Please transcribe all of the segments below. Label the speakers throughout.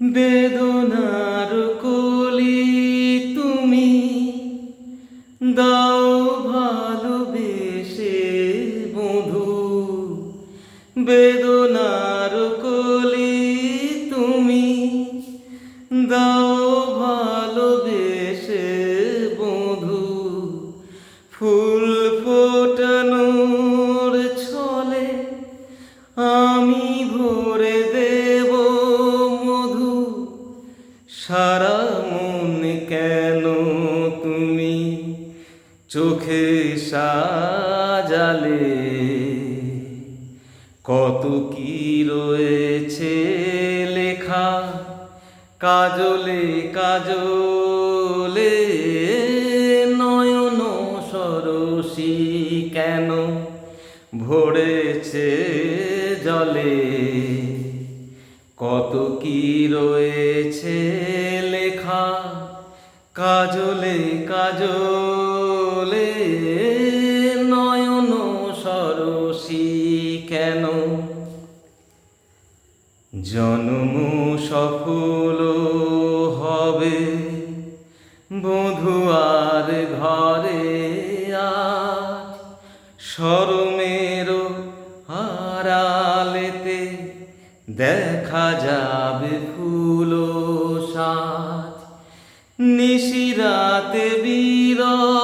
Speaker 1: বেদনার কলি তুমি দাও ভালোবেসে বধু। বেদনার সারা মন কেন তুমি চোখে সাজালে? কত কি রয়েছে লেখা কাজলে কাজলে? নয়ন সরসী কেন ভরেছে জলে? কত কি রয়েছে লেখা? কাজলে কাজলে নয়ন সরসী কেন? জন্ম সফল হবে, বধুয়ার ঘরে আর সরমের দেখা যাবে ফুল সাজ নিশিরাতে বিরহেরো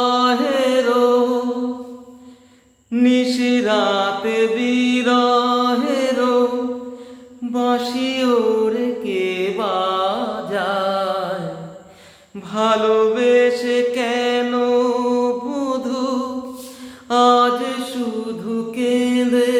Speaker 1: নিশিরাতে বিরহেরো বাঁশি ওরে কে বাজায়। ভালোবেসে কেন বুধু? আজ শুধু কেঁদে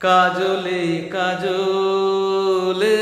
Speaker 1: কাজলে কাজলে